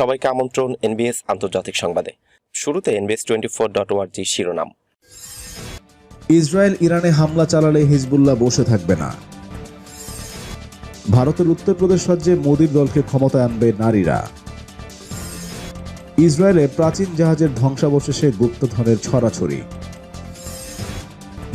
সবাইকে আমন্ত্রণ এনবিএস আন্তর্জাতিক সংবাদে। শুরুতে এনবিএস টোয়েন্টি ফোর ডট ওয়ার্জি শিরোনাম। ইসরায়েল ইরানে হামলা চালালে হিজবুল্লাহ বসে থাকবে না। ভারতের উত্তরপ্রদেশ রাজ্যে মোদীর দলকে ক্ষমতা আনবে নারীরা। ইসরায়েলে প্রাচীন জাহাজের ধ্বংসাবশেষে গুপ্তধনের ছড়াছড়ি।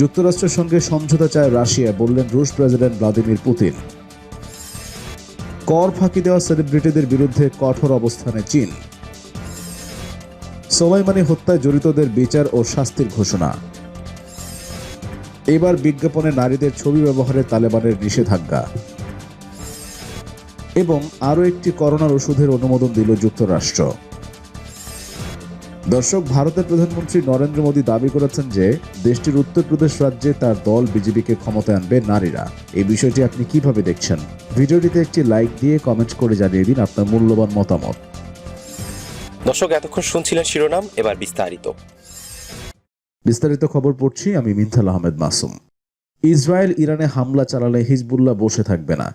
যুক্তরাষ্ট্রের সঙ্গে সমঝোতা চায় রাশিয়া, বললেন রুশ প্রেসিডেন্ট ভ্লাদিমির পুতিন। কর ফাঁকি দেওয়া সেলিব্রিটিদের বিরুদ্ধে কঠোর অবস্থানে চীন। সোলাইমানি হত্যায় জড়িতদের বিচার ও শাস্তির ঘোষণা। এবার বিজ্ঞাপনে নারীদের ছবি ব্যবহারে তালেবানের নিষেধাজ্ঞা। এবং আরও একটি করোনার ওষুধের অনুমোদন দিল যুক্তরাষ্ট্র। দর্শক, ভারতের প্রধানমন্ত্রী নরেন্দ্র মোদী দাবি করেছেন যে, দেশটির উত্তরপ্রদেশ রাজ্যে তার দল বিজেপিকে ক্ষমতায় আনবে নারীরা। এই বিষয়টি আপনি কীভাবে দেখছেন? ভিডিওটিতে একটি লাইক দিয়ে কমেন্ট করে জানিয়ে দিন আপনার মূল্যবান মতামত। দর্শক এতক্ষণ শুনছিলেন শিরোনাম এবার বিস্তারিত। বিস্তারিত খবর পড়ছি আমি মিন্থাল আহমেদ মাসুম। ইসরায়েল ইরানে হামলা চালালে হিজবুল্লাহ বসে থাকবে না।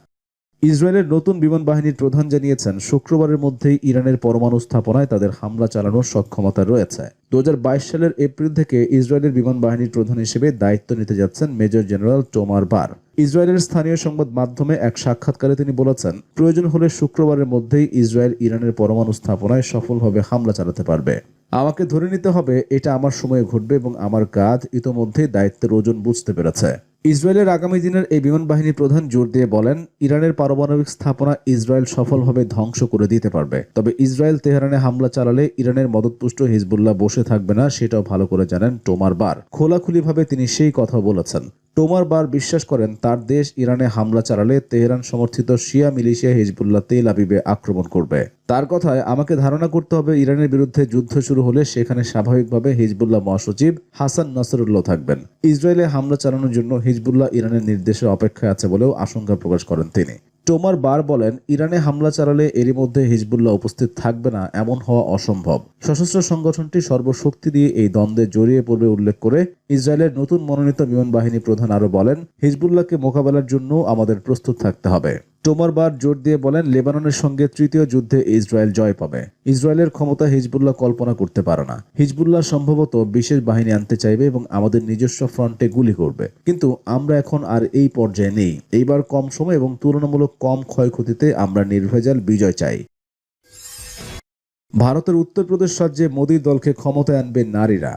ইসরায়েলের নতুন বিমান বাহিনীর প্রধান জানিয়েছেন, শুক্রবারের মধ্যেই ইরানের পরমাণু স্থাপনায় তাদের হামলা চালানোর সক্ষমতা রয়েছে। দু হাজার বাইশ সালের এপ্রিল থেকে ইসরায়েলের বিমান বাহিনীর প্রধান হিসেবে দায়িত্ব নিতে যাচ্ছেন মেজর জেনারেল টোমার বার। ইসরায়েলের স্থানীয় সংবাদ মাধ্যমে এক সাক্ষাৎকারে তিনি বলেছেন, প্রয়োজন হলে শুক্রবারের মধ্যেই ইসরায়েল ইরানের পরমাণু স্থাপনায় সফলভাবে হামলা চালাতে পারবে। আমাকে ধরে নিতে হবে, এটা আমার সময়ে ঘটবে এবং আমার কাজ ইতোমধ্যে দায়িত্বের ওজন বুঝতে পেরেছে। ইসরায়েলের আগামী দিনের এই বিমান বাহিনী প্রধান জোর দিয়ে বলেন, ইরানের পারমাণবিক স্থাপনা ইসরায়েল সফলভাবে ধ্বংস করে দিতে পারবে। তবে ইসরায়েল তেহরানে হামলা চালালে ইরানের মদতপুষ্ট হিজবুল্লাহ বসে থাকবে না, সেটাও ভালো করে জানেন টোমার বার। খোলাখুলিভাবে তিনি সেই কথা বলেছেন। টোমার বার বিশ্বাস করেন, তার দেশ ইরানে হামলা চালালে তেহরান সমর্থিত শিয়া মিলিশিয়া হিজবুল্লাহ তেল আবিবে আক্রমণ করবে। তার কথায়, আমাকে ধারণা করতে হবে ইরানের বিরুদ্ধে যুদ্ধ শুরু হলে সেখানে স্বাভাবিকভাবে হিজবুল্লাহ মহাসচিব হাসান নাসরুল্লাহ থাকবেন। ইসরায়েলে হামলা চালানোর জন্য হিজবুল্লাহ ইরানের নির্দেশের অপেক্ষায় আছে বলেও আশঙ্কা প্রকাশ করেন তিনি। টোমার বার বলেন, ইরানে হামলা চালালে এরই মধ্যে হিজবুল্লাহ উপস্থিত থাকবে না, এমন হওয়া অসম্ভব। সশস্ত্র সংগঠনটি সর্বশক্তি দিয়ে এই দ্বন্দ্বে জড়িয়ে পড়বে উল্লেখ করে ইসরায়েলের নতুন মনোনীত বিমান বাহিনী প্রধান আরও বলেন, হিজবুল্লাহকে মোকাবেলার জন্য আমাদের প্রস্তুত থাকতে হবে। টোমার বার জোর দিয়ে বলেন, লেবাননের সঙ্গে তৃতীয় যুদ্ধে ইসরায়েল জয় পাবে। ইসরায়েলের ক্ষমতা হিজবুল্লাহ কল্পনা করতে পারে না। হিজবুল্লাহ সম্ভবত বিশেষ বাহিনী আনতে চাইবে এবং আমাদের নিজস্ব ফ্রন্টে গুলি করবে। কিন্তু আমরা এখন আর এই পর্যায়ে নেই। এইবার কম সময় এবং তুলনামূলক কম ক্ষয়ক্ষতিতে আমরা নির্ভেজাল বিজয় চাই। ভারতের উত্তরপ্রদেশ রাজ্যে মোদী দলকে ক্ষমতায় আনবে নারীরা।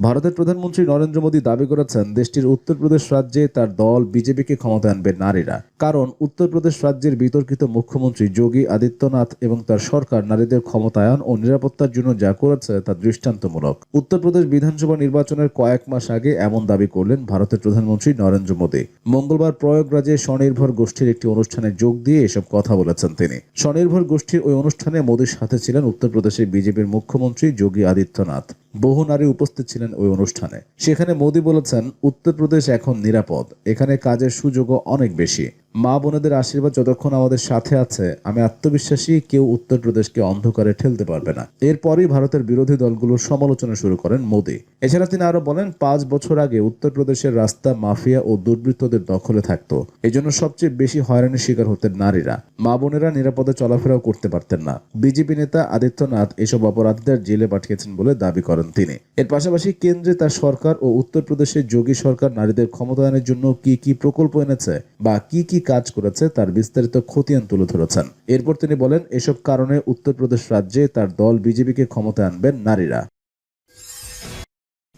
ভারতের প্রধানমন্ত্রী নরেন্দ্র মোদী দাবি করেছেন, দেশটির উত্তরপ্রদেশ রাজ্যে তার দল বিজেপিকে ক্ষমতা আনবে নারীরা। কারণ, উত্তরপ্রদেশ রাজ্যের বিতর্কিত মুখ্যমন্ত্রী যোগী আদিত্যনাথ এবং তার সরকার নারীদের ক্ষমতায়ন ও নিরাপত্তার জন্য যা করেছে তা দৃষ্টান্তমূলক। উত্তরপ্রদেশ বিধানসভা নির্বাচনের কয়েক মাস আগে এমন দাবি করলেন ভারতের প্রধানমন্ত্রী নরেন্দ্র মোদী। মঙ্গলবার প্রয়াগরাজে স্বনির্ভর গোষ্ঠীর একটি অনুষ্ঠানে যোগ দিয়ে এসব কথা বলেছেন তিনি। স্বনির্ভর গোষ্ঠীর ওই অনুষ্ঠানে মোদীর সাথে ছিলেন উত্তরপ্রদেশের বিজেপির মুখ্যমন্ত্রী যোগী আদিত্যনাথ। বহু নারী উপস্থিত ছিলেন ওই অনুষ্ঠানে। সেখানে মোদী বলেছেন উত্তরপ্রদেশ এখন নিরাপদ। এখানে কাজের সুযোগও অনেক বেশি। মা বোনেদের আশীর্বাদ যতক্ষণ আমাদের সাথে আছে, আমি আত্মবিশ্বাসী কেউ উত্তরপ্রদেশকে অন্ধকারে ঠেলতে পারবে না। এরপরই ভারতের বিরোধী দলগুলোর সমালোচনা শুরু করেন মোদী। এছাড়া তিনি আরও বলেন, পাঁচ বছর আগে উত্তরপ্রদেশের রাস্তা মাফিয়া ও দুর্বৃত্তদের দখলে থাকতো। এজন্য সবচেয়ে বেশি হয়রানির শিকার হতেন নারীরা। মা বোনেরা নিরাপদে চলাফেরাও করতে পারতেন না। বিজেপি নেতা আদিত্যনাথ এসব অপরাধীদের জেলে পাঠিয়েছেন বলে দাবি করেন তিনি। এর পাশাপাশি কেন্দ্রে তার সরকার ও উত্তরপ্রদেশের যোগী সরকার নারীদের ক্ষমতায়নের জন্য কি কি প্রকল্প এনেছে বা কি কি কাজ করেছে, তার বিস্তারিত খতিয়ান তুলে ধরেছেন। এরপর তিনি বলেন, এসব কারণে উত্তরপ্রদেশ রাজ্যে তার দল বিজেপিকে ক্ষমতায় আনবেন নারীরা।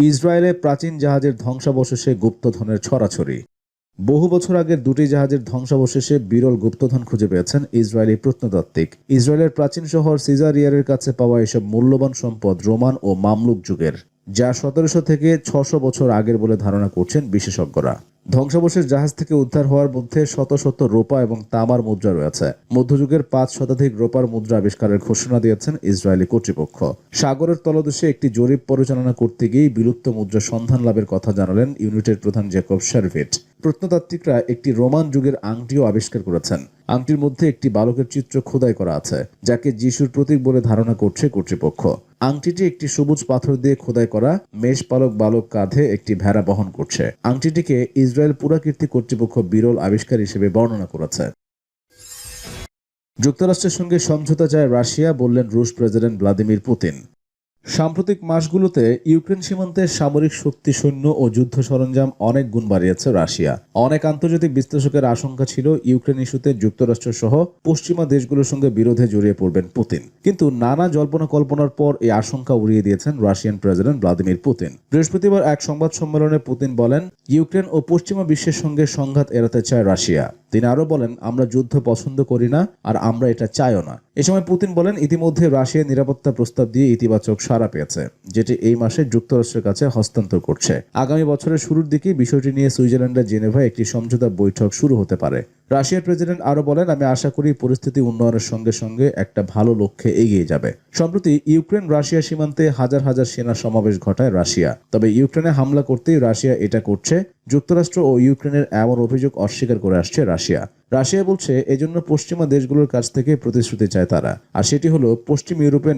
ইসরায়েলে প্রাচীন জাহাজের ধ্বংসাবশেষে গুপ্তধনের ছড়াছড়ি। বহু বছর আগের দুটি জাহাজের ধ্বংসাবশেষে বিরল গুপ্তধন খুঁজে পেয়েছেন ইসরায়েলি প্রত্নতাত্ত্বিক। ইসরায়েলের প্রাচীন শহর সিজারিয়ারের কাছে পাওয়া এসব মূল্যবান সম্পদ রোমান ও মামলুক যুগের, যা সতেরোশো থেকে ছশো বছর আগের বলে ধারণা করছেন বিশেষজ্ঞরা। ধ্বংসাবশেষ জাহাজ থেকে উদ্ধার হওয়ার মধ্যে শত শত রোপা এবং তামার মুদ্রা রয়েছে। মধ্যযুগের পাঁচ শতাধিক রোপার মুদ্রা আবিষ্কারের ঘোষণা দিয়েছেন ইসরায়েলি কর্তৃপক্ষ। সাগরের তলদেশে একটি জরিপ পরিচালনা করতে গিয়ে বিলুপ্ত মুদ্রা সন্ধান লাভের কথা জানালেন ইউনিটের প্রধান জ্যাকব শারভিট। প্রত্নতাত্ত্বিকরা একটি রোমান যুগের আংটিও আবিষ্কার করেছেন। আংটির মধ্যে একটি বালকের চিত্র খোদাই করা আছে, যাকে যিশুর প্রতীক বলে ধারণা করছে কর্তৃপক্ষ। আংটিটি একটি সবুজ পাথর দিয়ে খোদাই করা মেষ পালক বালক কাঁধে একটি ভেড়া বহন করছে। আংটিটিকে ইসরায়েল পুরাকীর্তি কর্তৃপক্ষ বিরল আবিষ্কার হিসেবে বর্ণনা করেছে। যুক্তরাষ্ট্রের সঙ্গে সমঝোতা চায় রাশিয়া, বললেন রুশ প্রেসিডেন্ট ভ্লাদিমির পুতিন। সাম্প্রতিক মাসগুলোতে ইউক্রেন সীমান্তে সামরিক শক্তি সৈন্য ও যুদ্ধ সরঞ্জাম অনেক গুণ বাড়িয়েছে রাশিয়া। অনেক আন্তর্জাতিক বিশ্লেষকের আশঙ্কা ছিল ইউক্রেন ইস্যুতে যুক্তরাষ্ট্র সহ পশ্চিমা দেশগুলোর সঙ্গে বিরোধে জড়িয়ে পড়বেন পুতিন। কিন্তু নানা জল্পনা কল্পনার পর এই আশঙ্কা উড়িয়ে দিয়েছেন রাশিয়ান প্রেসিডেন্ট ভ্লাদিমির পুতিন। বৃহস্পতিবার এক সংবাদ সম্মেলনে পুতিন বলেন, ইউক্রেন ও পশ্চিমা বিশ্বের সঙ্গে সংঘাত এড়াতে চায় রাশিয়া। তিনি আরও বলেন, আমরা যুদ্ধ পছন্দ করি না আর আমরা এটা চাইও না। এ সময় পুতিন বলেন, ইতিমধ্যে রাশিয়া নিরাপত্তা প্রস্তাব দিয়ে ইতিবাচক সাড়া পেয়েছে, যেটি এই মাসে যুক্তরাষ্ট্রের কাছে হস্তান্তর করছে। আগামী বছরের শুরুর দিকে বিষয়টি নিয়ে সুইজারল্যান্ডের জেনেভায় একটি সমঝোতা বৈঠক শুরু হতে পারে। রাশিয়ার প্রেসিডেন্ট আরও বলেন, আমি আশা করি পরিস্থিতি উন্নয়নের সঙ্গে সঙ্গে একটা ভালো লক্ষ্যে এগিয়ে যাবে। সম্প্রতি ইউক্রেন রাশিয়া সীমান্তে হাজার হাজার সেনা সমাবেশ ঘটায় রাশিয়া। তবে ইউক্রেনে হামলা করতেই রাশিয়া এটা করছে। যুক্তরাষ্ট্র ও ইউক্রেনের এমন অভিযোগ অস্বীকার করে আসছে রাশিয়া। রাশিয়া বলছে, এজন্য পশ্চিমা দেশগুলোর কাছ থেকে প্রতিশ্রুতি চায় তারা। আর সেটি হলো, পশ্চিম ইউরোপের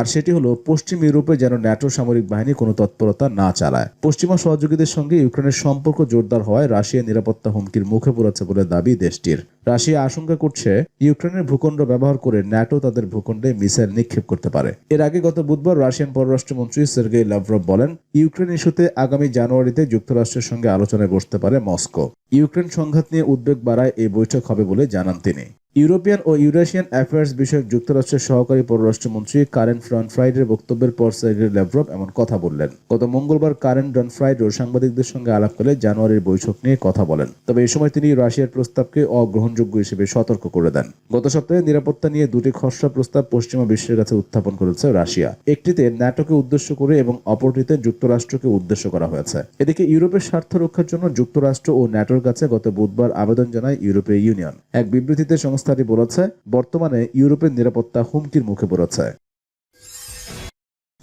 আর সেটি হলো, পশ্চিম ইউরোপে যেন ন্যাটো সামরিক বাহিনী কোনো তৎপরতা না চালায়। পশ্চিমা সহযোগীদের সঙ্গে ইউক্রেনের সম্পর্ক জোরদার হওয়ায় রাশিয়া নিরাপত্তা হুমকির মুখে পড়েছে বলে দাবি দেশটির। রাশিয়া আশঙ্কা করছে, ইউক্রেনের ভূখণ্ড ব্যবহার করে ন্যাটো তাদের ভূখণ্ডে মিসাইল নিক্ষেপ করতে পারে। এর আগে গত বুধবার রাশিয়ান পররাষ্ট্রমন্ত্রী সের্গেই লাভরভ বলেন, ইউক্রেন ইস্যুতে আগামী জানুয়ারিতে যুক্তরাষ্ট্রের সঙ্গে আলোচনায় বসতে পারে মস্কো। ইউক্রেন সংঘাত নিয়ে উদ্বেগ বাড়ায় এই হবে বলে জানান তিনি। ইউরোপিয়ান ও ইউরেশিয়ান অ্যাফেয়ার্স বিষয়ক যুক্তরাষ্ট্রের সহকারী পররাষ্ট্রমন্ত্রী কারেন ফ্রন্টফ্রাইডের বক্তব্যের পর সার্গেই ল্যাভরভ এমন কথা বললেন। গত মঙ্গলবার কারেন ডনফ্রাইড সাংবাদিকদের সঙ্গে আলাপকালে জানুয়ারির বৈঠক নিয়ে কথা বলেন। তবে এই সময় তিনি রাশিয়ার প্রস্তাবকে অগ্রহণযোগ্য হিসেবে সতর্ক করে দেন। গত সপ্তাহে নিরাপত্তা নিয়ে দুটি খসড়া প্রস্তাব পশ্চিমা বিশ্বের কাছে উত্থাপন করেছে রাশিয়া। একটিতে ন্যাটোকে উদ্দেশ্য করে এবং অপরটিতে যুক্তরাষ্ট্রকে উদ্দেশ্য করা হয়েছে। এদিকে ইউরোপের স্বার্থ রক্ষার জন্য যুক্তরাষ্ট্র ও ন্যাটোর কাছে গত বুধবার আবেদন জানায় ইউরোপীয় ইউনিয়ন। এক বিবৃতিতে সংস্থাটি বলেছে, বর্তমানে ইউরোপের নিরাপত্তা হুমকির মুখে পড়েছে।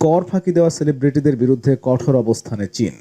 কর ফাঁকি দেওয়া সেলিব্রিটিদের বিরুদ্ধে কঠোর অবস্থানে চীন।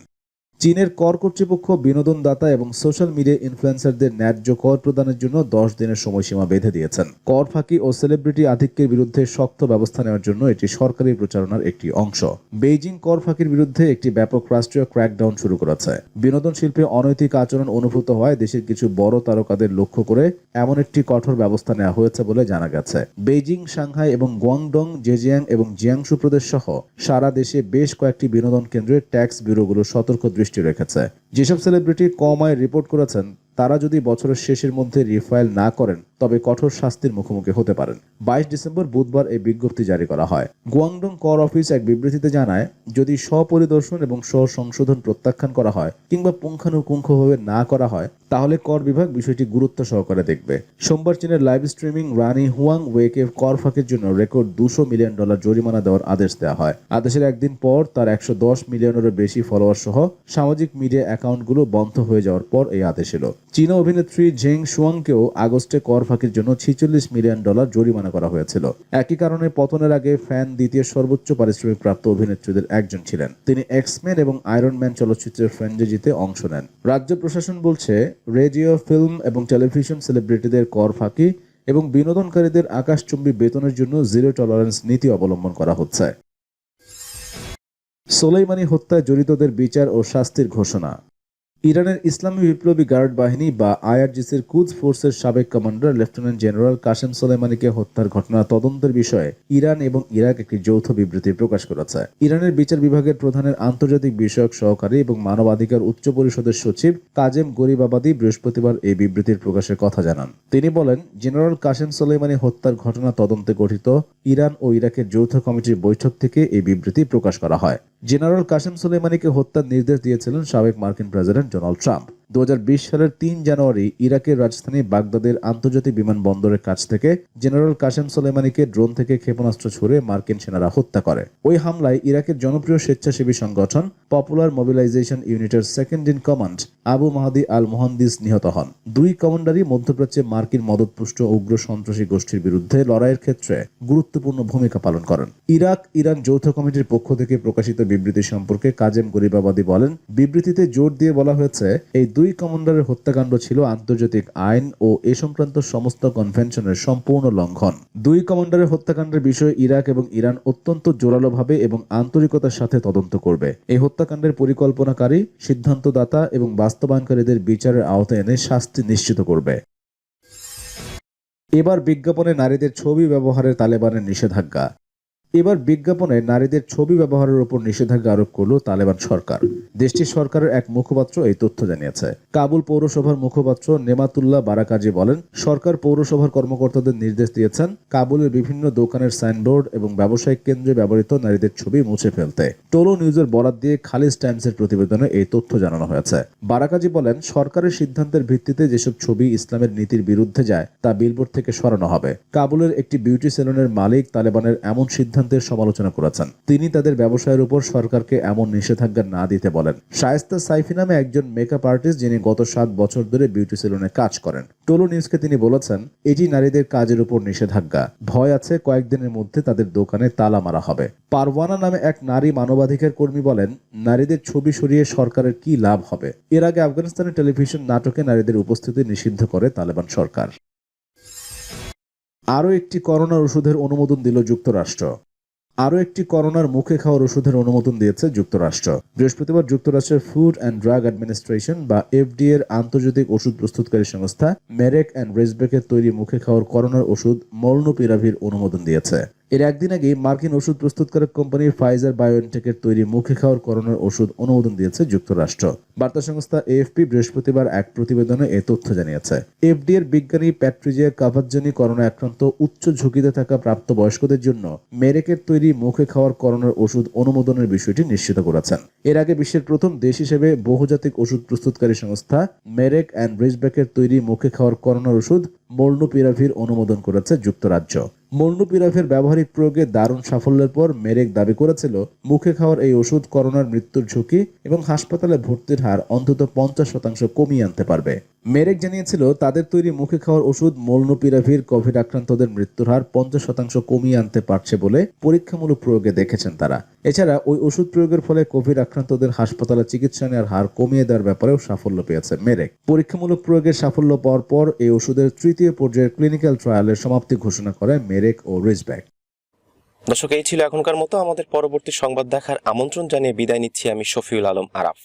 চীনের কর কর্তৃপক্ষ, বিনোদনদাতা এবং সোশ্যাল মিডিয়া ইনফ্লুয়েন্সারদের ন্যায্য কর প্রদানের জন্য দশ দিনের সময়সীমা বেঁধে দিয়েছেন। কর ফাঁকি ও সেলিব্রিটি আধিক্যের বিরুদ্ধে শক্ত ব্যবস্থা নেওয়ার জন্য এটি সরকারি প্রচারণার একটি অংশ। বেইজিং কর ফাঁকির বিরুদ্ধে একটি ব্যাপক রাষ্ট্রীয় ক্র্যাকডাউন শুরু করেছে। বিনোদন শিল্পে অনৈতিক আচরণ অনুভূত হয় দেশের কিছু বড় তারকাদের লক্ষ্য করে এমন একটি কঠোর ব্যবস্থা নেওয়া হয়েছে বলে জানা গেছে। বেইজিং, সাংহাই এবং গুয়াংডং, জেজিয়াং এবং জিয়াংশু প্রদেশ সহ সারা দেশে বেশ কয়েকটি বিনোদন কেন্দ্রে ট্যাক্স ব্যুরোগুলো সতর্ক দৃষ্টি রেখেছে। যেসব সেলিব্রিটি কম আয় রিপোর্ট করেছেন, তারা যদি বছরের শেষের মধ্যে রিফাইল না করেন তবে কঠোর শাস্তির মুখোমুখি হতে পারেন। বাইশ ডিসেম্বর বুধবার এই বিজ্ঞপ্তি জারি করা হয়। গুয়াংডং কর অফিস এক বিবৃতিতে জানায়, যদি স্বপরিদর্শন এবং স্ব-সংশোধন প্রত্যাখ্যান করা হয় কিংবা পুঙ্খানুপুঙ্খভাবে না করা হয়, তাহলে কর বিভাগ বিষয়টি গুরুত্ব সহকারে দেখবে। সোমবার চীনের লাইভ স্ট্রিমিং রানি হুয়াং ওয়েকে কর ফাঁকের জন্য রেকর্ড দুশো মিলিয়ন ডলার জরিমানা দেওয়ার আদেশ দেওয়া হয়। আদেশের একদিন পর তার একশো দশ মিলিয়নেরও বেশি ফলোয়ার সহ সামাজিক মিডিয়া অ্যাকাউন্টগুলো বন্ধ হয়ে যাওয়ার পর এই আদেশ এলো। চীনা অভিনেত্রী জেং শুয়াংকেও আগস্টে কর ফাঁকির জন্য ছিচল্লিশ মিলিয়ন ডলার জরিমানা করা হয়েছিল। একই কারণে পতনের আগে ফ্যান দ্বিতীয় সর্বোচ্চ পারিশ্রমিক প্রাপ্ত অভিনেত্রীদের একজন ছিলেন। তিনি এক্সম্যান এবং আয়রন ম্যান চলচ্চিত্রের ফ্র্যাঞ্চাইজিতে অংশ নেন। রাজ্য প্রশাসন বলছে, রেডিও, ফিল্ম এবং টেলিভিশন সেলিব্রিটিদের কর ফাঁকি এবং বিনোদনকারীদের আকাশচুম্বী বেতনের জন্য জিরো টলারেন্স নীতি অবলম্বন করা হচ্ছে। সোলেইমানি হত্যায় জড়িতদের বিচার ও শাস্তির ঘোষণা। ইরানের ইসলামী বিপ্লবী গার্ড বাহিনী বা আইআরজিসির কুজ ফোর্সের সাবেক কমান্ডার লেফটেন্যান্ট জেনারেল কাসেম সোলেমানিকে হত্যার ঘটনা তদন্তের বিষয়ে ইরান এবং ইরাক একটি যৌথ বিবৃতি প্রকাশ করেছে। ইরানের বিচার বিভাগের প্রধানের আন্তর্জাতিক বিষয়ক সহকারী এবং মানবাধিকার উচ্চ পরিষদের সচিব কাজেম গরিবাবাদি বৃহস্পতিবার এই বিবৃতির প্রকাশের কথা জানান। তিনি বলেন, জেনারেল কাসেম সোলেমানি হত্যার ঘটনা তদন্তে গঠিত ইরান ও ইরাকের যৌথ কমিটির বৈঠক থেকে এই বিবৃতি প্রকাশ করা হয়। জেনারেল কাশেম সোলেমানিকে হত্যার নির্দেশ দিয়েছিলেন সাবেক মার্কিন প্রেসিডেন্ট ডোনাল্ড ট্রাম্প। দু হাজার বিশ সালের তিন জানুয়ারি ইরাকের রাজধানী বাগদাদের আন্তর্জাতিক বিমানবন্দরের কাছ থেকে জেনারেল কাসেম সোলেমানিকে ড্রোন থেকে ক্ষেপণাস্ত্র ছুড়ে মার্কিন সেনারা হত্যা করে। ওই হামলায় ইরাকের জনপ্রিয় স্বেচ্ছাসেবী সংগঠন পপুলার মোবিলাইজেশন ইউনিটের second in command Abu Mahdi al Muhandis নিহত হন। দুই কমান্ডারই মধ্যপ্রাচ্যে মার্কিন মদতপুষ্ট উগ্র সন্ত্রাসী গোষ্ঠীর বিরুদ্ধে লড়াইয়ের ক্ষেত্রে গুরুত্বপূর্ণ ভূমিকা পালন করেন। ইরাক, ইরান যৌথ কমিটির পক্ষ থেকে প্রকাশিত বিবৃতি সম্পর্কে কাজেম গরিবাবাদী বলেন, বিবৃতিতে জোর দিয়ে বলা হয়েছে, এই দুই কমান্ডারের হত্যাকাণ্ড ছিল আন্তর্জাতিক আইন ও এ সংক্রান্ত সমস্ত কনভেনশনের সম্পূর্ণ লঙ্ঘন। দুই কমান্ডারের হত্যাকাণ্ডের বিষয়ে ইরাক এবং ইরান অত্যন্ত জোরালোভাবে এবং আন্তরিকতার সাথে তদন্ত করবে। এই হত্যাকাণ্ডের পরিকল্পনাকারী, সিদ্ধান্তদাতা এবং বাস্তবায়নকারীদের বিচারের আওতায় এনে শাস্তি নিশ্চিত করবে। এবার বিজ্ঞাপনে নারীদের ছবি ব্যবহারের তালেবানের নিষেধাজ্ঞা। এবার বিজ্ঞাপনে নারীদের ছবি ব্যবহারের উপর নিষেধাজ্ঞা আরোপ করল তালেবান সরকার। দেশটির সরকারের এক মুখপাত্র এই তথ্য জানিয়েছে। কাবুল পৌরসভার মুখপাত্র নেমাতুল্লাহ বারাকাজি বলেন, সরকার পৌরসভার কর্মকর্তাদের নির্দেশ দিয়েছেন কাবুলের বিভিন্ন দোকানের সাইনবোর্ড এবং ব্যবসায়িক কেন্দ্রে ব্যবহৃত নারীদের ছবি মুছে ফেলতে। টোলো নিউজের বরাত দিয়ে খালিজ টাইমসের প্রতিবেদনে এই তথ্য জানানো হয়েছে। বারাকাজি বলেন, সরকারের সিদ্ধান্তের ভিত্তিতে যেসব ছবি ইসলামের নীতির বিরুদ্ধে যায়, তা বিলবোর্ড থেকে সরানো হবে। কাবুলের একটি বিউটি সেলুনের মালিক তালেবানের এমন সিদ্ধান্তের সমালোচনা করেছেন। তিনি তাদের ব্যবসায়ের উপর সরকারকে এমন নিষেধাজ্ঞা না দিতে বলেন। শায়েস্তা সাইফি নামে একজন মেকআপ আর্টিস্ট যিনি গত সাত বছর ধরে বিউটি সেলুনে কাজ করেন। টোলো নিউজকে তিনি বলেছেন, এটি নারীদের কাজের উপর নিষেধাজ্ঞা। ভয় আছে, কয়েকদিনের মধ্যে তাদের দোকানে তালা মারা হবে। পারওয়ানা নামে এক নারী মানবাধিকার কর্মী বলেন, নারীদের ছবি সরিয়ে সরকারের কি লাভ হবে? এর আগে আফগানিস্তানের টেলিভিশন নাটকে নারীদের উপস্থিতি নিষিদ্ধ করে তালেবান সরকার। আরও একটি করোনার ওষুধের অনুমোদন দিল যুক্তরাষ্ট্র। আরও একটি করোনার মুখে খাওয়ার ওষুধের অনুমোদন দিয়েছে যুক্তরাষ্ট্র। বৃহস্পতিবার যুক্তরাষ্ট্রের ফুড অ্যান্ড ড্রাগ অ্যাডমিনিস্ট্রেশন বা এফডি এর আন্তর্জাতিক ওষুধ প্রস্তুতকারী সংস্থা মেরেক অ্যান্ড রেসবেকের তৈরি মুখে খাওয়ার করোনার ওষুধ মলনুপিরাভির অনুমোদন দিয়েছে। এর একদিন আগে মার্কিন ওষুধ প্রস্তুতকারক কোম্পানি ফাইজার বায়োএনটেকের তৈরি মুখে খাওয়ার করোনার ওষুধ অনুমোদন দিয়েছে যুক্তরাষ্ট্র। বার্তা সংস্থা এএফপি বৃহস্পতিবার এক প্রতিবেদনে এ তথ্য জানিয়েছে। এফডি এর বিজ্ঞানী প্যাট্রিজিয়া কাভাজ্জানি করোনা আক্রান্ত উচ্চ ঝুঁকিতে থাকা প্রাপ্তবয়স্কদের জন্য মেরেকের তৈরি মুখে খাওয়ার করোনার ওষুধ অনুমোদনের বিষয়টি নিশ্চিত করেছেন। এর আগে বিশ্বের প্রথম দেশ হিসেবে বহুজাতিক ওষুধ প্রস্তুতকারী সংস্থা মেরেক অ্যান্ড রিজব্যাকের তৈরি মুখে খাওয়ার করোনার ওষুধ মর্নুপিরাভির অনুমোদন করেছে যুক্তরাজ্য। মর্নুপিরাভির ব্যবহারিক প্রয়োগে দারুণ সাফল্যের পর মেরেক দাবি করেছিল, মুখে খাওয়ার এই ওষুধ করোনার মৃত্যুর ঝুঁকি এবং হাসপাতালে ভর্তির হার অন্তত পঞ্চাশ শতাংশ কমিয়ে আনতে পারবে। মেরেক জানিয়েছিল, তাদের তৈরি মুখে খাওয়ার ওষুধ মলনুপিরাভির কোভিড আক্রান্তদের মৃত্যুর হার পঞ্চাশ শতাংশ কমিয়ে আনতে পারছে বলে পরীক্ষামূলক প্রয়োগে দেখেছেন তারা। এছাড়া ওই ওষুধ প্রয়োগের ফলে কোভিড আক্রান্তদের হাসপাতালে চিকিৎসা নেওয়ার হার কমিয়ে দেওয়ার ব্যাপারেও সাফল্য পেয়েছে মেরেক। পরীক্ষামূলক প্রয়োগের সাফল্য পাওয়ার পর এই ওষুধের তৃতীয় পর্যায়ের ক্লিনিক্যাল ট্রায়ালের সমাপ্তি ঘোষণা করে মেরেক ও রিজব্যাক দর্শক, এই ছিল এখনকার মতো। আমাদের পরবর্তী সংবাদ দেখার আমন্ত্রণ জানিয়ে বিদায় নিচ্ছি আমি শফিউল আলম আরাফ।